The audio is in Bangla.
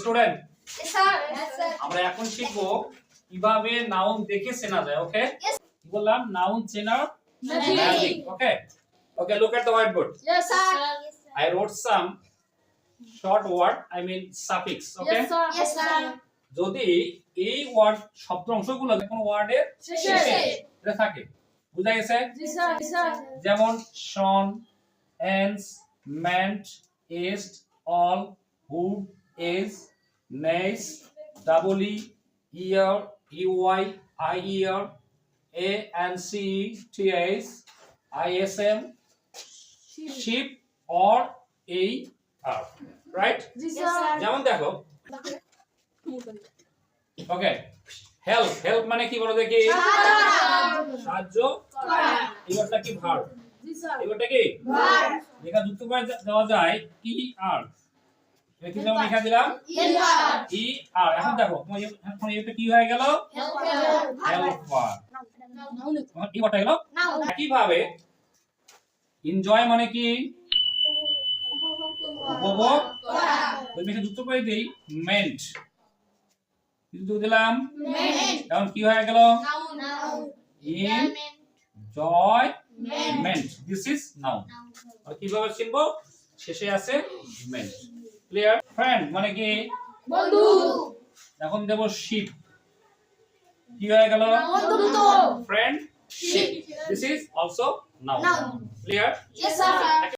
Student Yes, sir. Yes, sir. আমরা এখন শিখব কীভাবে নাউন দেখে চেনা যায় ওকে বললাম noun. Magic okay okay look at the whiteboard Yes, sir. I wrote some short word, I mean suffix, okay? Yes, sir. Yes, sir. যদি এই ওয়ার্ড শব্দ অংশগুলো কোন ওয়ার্ডের শেষে। থাকে বুঝা গেছে Yes, sir. Yes, sir. যেমন tion ence ment est al hood age ness double E eer UI I eer A N C T S I S M ship or এই আর রাইট Yes, sir. যেমন দেখো। ওকে হেল্প হেল্প মানে কি বলো দেখি? সাহায্য এবারটা কি ভার্ব. এবারটা কি? লেখা যুক্ত করে দেওয়া যায় ই আর লেখা দিলাম? ই আর এখন দেখো তোমার এখন এটা কি হয়ে গেল. হেল্পার গেল? Now. এনজয় মানে কি? উপভোগ ওই মেশে যুক্ত করে দেই। মেন্ট কিন্তু দিলাম? এখন কি হয়ে গেল? Enjoyment this is noun আর কীভাবে চিনবো শেষে আছে মেন্ট ক্লিয়ার ফ্রেন্ড মানে কি? বন্ধু। এখন দেব শিপ কি হয়ে গেল? Friendship this is also noun clear Yes, sir.